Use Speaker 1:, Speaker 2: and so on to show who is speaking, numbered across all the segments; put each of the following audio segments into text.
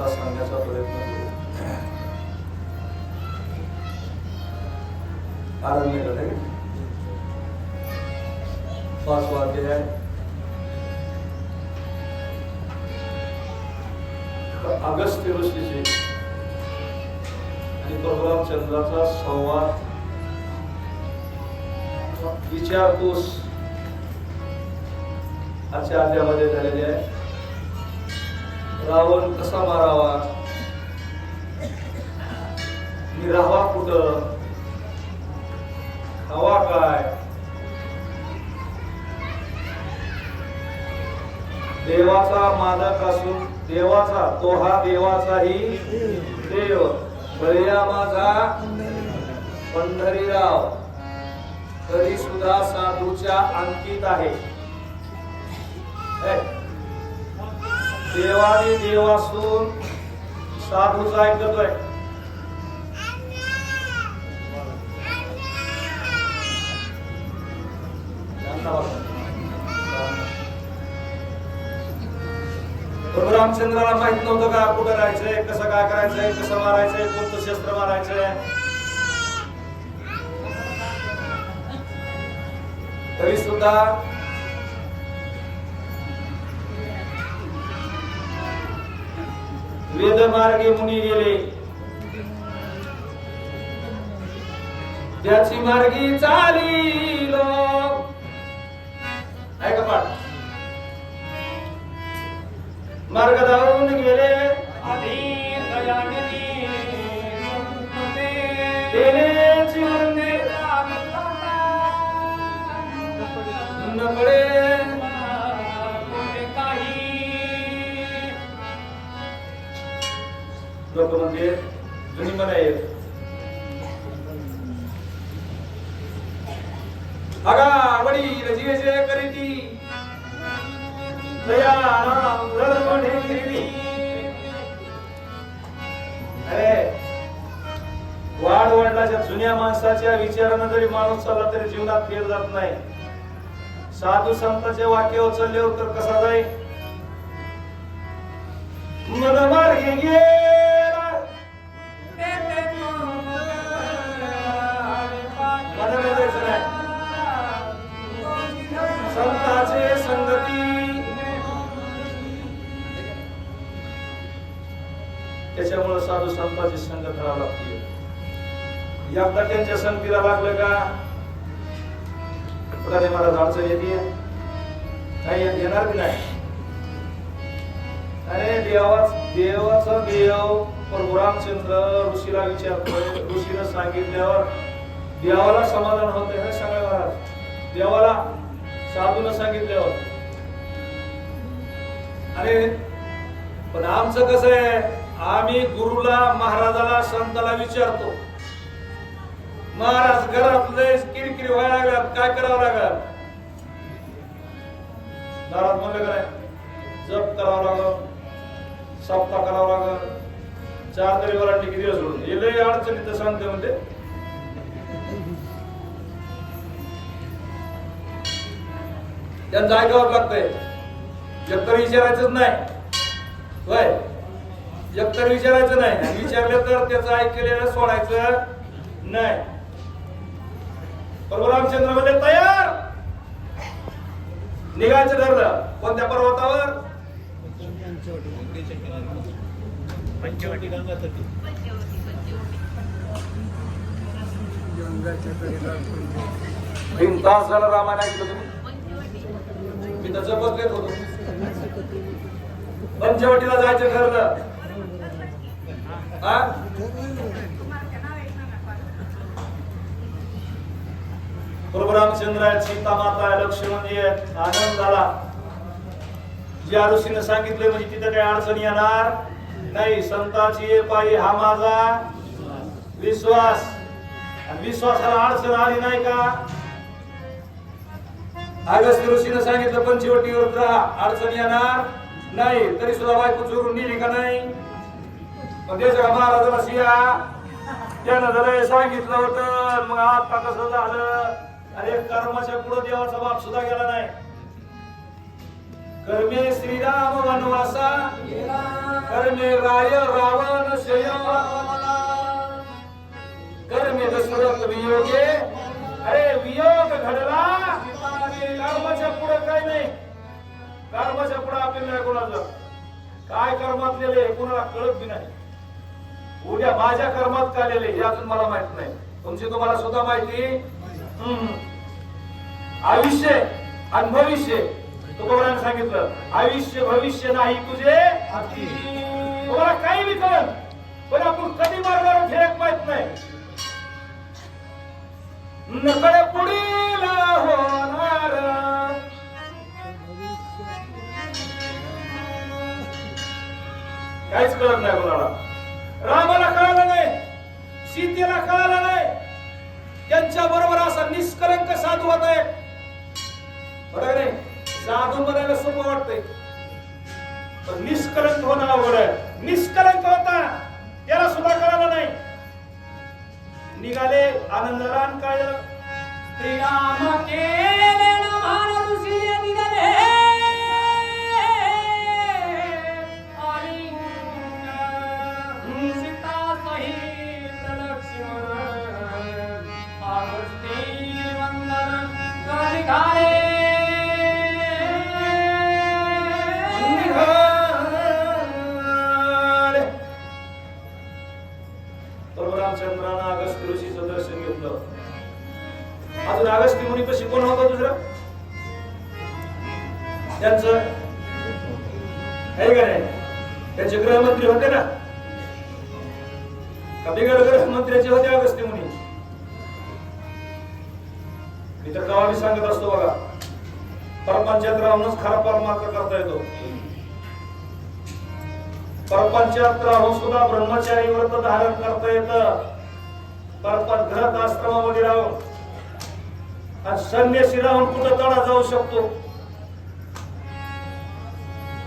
Speaker 1: कथा सांगण्याचा प्रयत्न करू आरण्य कथा आहे. पाचवा अध्याय अगस्त्य ऋषीचे आणि प्रभुराम चंद्राचा संवाद विचारपूस. आजच्या अध्यामध्ये झालेले आहे. रावण कसा मारावा? मी राहावा कुठं? हवा काय? देवाचा मालक असून देवाचा तो हा देवाचाही देव. भैया माझा पंढरीराव. तरी सुद्धा साधूच्या अंकित आहे. देवाने देव असून साधूचा ऐकतोय प्रभू रामचंद्राला माहीत नव्हतं का कुठं राहायचंय कसं काय करायचंय कसं मारायचंय कोणतं शस्त्र मारायचंय? तरी सुद्धा वेदमार्गे मुनी गेले. त्याची मार्गी चालीलो. ऐका पाठ. मार्ग धावून गेले.
Speaker 2: आधी
Speaker 1: लोक म्हणजे जुनी मन आहेत. अगा वडील जे जे करीती दया राम रडवणे गिरवी अरे वाढ वडिलाच्या जुन्या माणसाच्या विचारानं जरी माणूस चालला तरी जीवनात फेर जात नाही. साधू संतांचे वाक्य उचलल्यावर तर कसा जाईल? मन मार्गे गे त्याच्यामुळे साधू संतांची संगत करावं लागते. एकदा त्यांच्या संगतीला लागलं का पुराने मला अडचण येते. काही येत- येणार बी नाही. अरे देवाच देवाचा देव प्रभू रामचंद्र ऋषीला विचारतोय. ऋषीनं सांगितल्यावर देवाला समाधान होत हे सगळं महाराज? देवाला साधून सांगितल्यावर. अरे पण आमचं कसं आहे? आम्ही गुरुला महाराजाला संताला विचारतो महाराज घरात लय किरकिरी व्हायला लागल्यात काय करावं लागल? महाराज म्हणलं काय जप करावं लागल सप्ताह करावं लागल चार तरी वरांनी किती दिवस सोडून हे लय अडचणी तर सांगते म्हणते. त्यांचं ऐकावं लागतंय. एकतर विचारायचंच नाही. होय? एकतर विचारायचं नाही. आणि विचारलं तर त्याचं ऐकलेलं सोडायचं नाही. प्रभू रामचंद्र म्हणजे तयार! निघायचं ठरलं कोणत्या पर्वतावर?
Speaker 3: पंचवटी
Speaker 1: तीन तास झालं रामायण ऐकलं तुम्ही? मी तर जपत होतो. पंचवटीला जायचं ठरलं. प्रभू रामचंद्र सीता माता आहे, लक्ष्मण जी आनंद झाला जे ऋषीनं सांगितले म्हणजे तिथे काही अडचण येणार नाही. संताची पायी हा माझा विश्वास. विश्वासाला अडचण आली नाही का? अगस्त ऋषीनं सांगितलं पंचवटीवर राहा अडचण येणार नाही. तरी सुद्धा बायको चोरून नेली का नाही? पण त्याच्या महाराजाला त्यानं जर सांगितलं होतं मग आता कसं झालं. अरे कर्माच्या पुढे देवाचा बाप सुद्धा गेला नाही. कर्मे श्रीराम वनवासा. कर्मे राय रावण शयन कर्मे दशरथ वियोगे. अरे वियोग घडला. कर्माच्या पुढे काय नाही. कर्माच्या पुढे आपल्याला नाही कोणाचं? काय कर्मात हे कोणाला कळत बी नाही. उद्या माझ्या कर्मात लिहिले हे अजून मला माहीत नाही. तुमची तुम्हाला सुद्धा माहिती? हम्म. आयुष्य आणि भविष्य तुकोबराने सांगितलं. आयुष्य भविष्य नाही तुझे. तुम्हाला काही बी कळ पण आपण कधी मार्गावर फेक माहीत नाही. नकडे पुढील होणार. काहीच कळत नाही कोणाला. रामाला कळालं नाही सीतेला कळालं नाही. त्यांच्या बरोबर असा निष्कलंक साधू होत आहे बरोबर आहे साधू म्हणायला सोपं वाटतंय. पण निष्कलंक होणं अवघड आहे. निष्कलंक होता त्याला सुद्धा कळालं नाही. निघाले आनंदरान काय
Speaker 2: श्रीराम केले
Speaker 1: अजून अगस्ती मुनी कशी कोण होता दुसरा? त्यांचं? आहे का नाही? त्यांचे गृहमंत्री होते ना? का बिगर गृहमंत्र्याचे होते अगस्ती मुनी? मी तर गावाने सांगत असतो बघा परपंचात राहूनच खरा परमार्थ करता येतो. परपंचात राहून सुद्धा ब्रह्मचारी व्रत धारण करता येतं. परपंच घरात आश्रमामध्ये राहून. आणि संन्यासी राहून कुठं तडा जाऊ शकतो?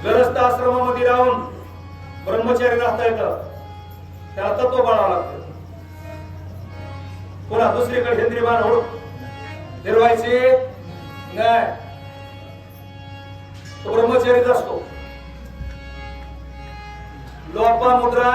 Speaker 1: गरस्त आश्रमामध्ये राहून ब्रह्मचारी राहता येतं. त्याला तत्व बाळावं लागतं. पुन्हा दुसरीकडे हेंद्रीबान होऊन फिरवायचे? नाही. तो ब्रह्मचारीच असतो. लोपा मुद्रा